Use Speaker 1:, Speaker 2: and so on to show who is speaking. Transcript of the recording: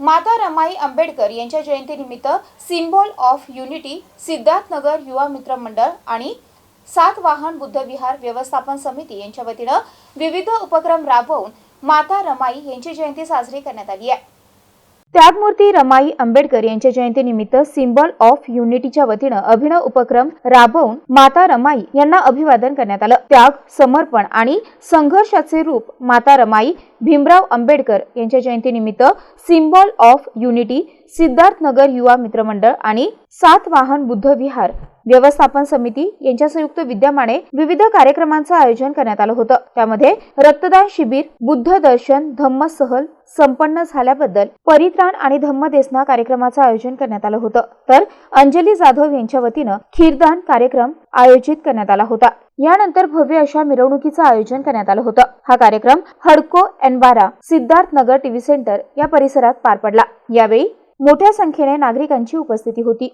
Speaker 1: माता रमाई आंबेडकर यांच्या जयंतीनिमित्त सिम्बॉल ऑफ युनिटी सिद्धार्थनगर युवा मित्र मंडळ आणि सात वाहन बुद्ध विहार व्यवस्थापन समिती यांच्या वतीनं विविध उपक्रम राबवून माता रमाई यांची जयंती साजरी करण्यात आली आहे. त्यागमूर्ती रमाई आंबेडकर यांच्या जयंतीनिमित्त सिम्बॉल ऑफ युनिटीच्या वतीनं अभिनव उपक्रम राबवून माता रमाई यांना अभिवादन करण्यात आलं. त्याग समर्पण आणि संघर्षाचे रूप माता रमाई भीमराव आंबेडकर यांच्या जयंतीनिमित्त सिम्बॉल ऑफ युनिटी सिद्धार्थनगर युवा मित्रमंडळ आणि सात वाहन बुद्ध विहार व्यवस्थापन समिती यांच्या संयुक्त विद्यमाने विविध कार्यक्रमांचं आयोजन करण्यात आलं होतं. त्यामध्ये रक्तदान शिबिर बुद्ध दर्शन धम्म सहल संपन्न झाल्याबद्दल परित्राण आणि धम्मदेसना कार्यक्रमाचं आयोजन करण्यात आलं होतं. तर अंजली जाधव यांच्या वतीनं खीरदान कार्यक्रम आयोजित करण्यात आला होता. यानंतर भव्य अशा मिरवणुकीचं आयोजन करण्यात आलं होतं. हा कार्यक्रम हडको एनबारा सिद्धार्थ नगर टीव्ही सेंटर या परिसरात पार पडला. यावेळी मोठ्या संख्येने नागरिकांची उपस्थिती होती.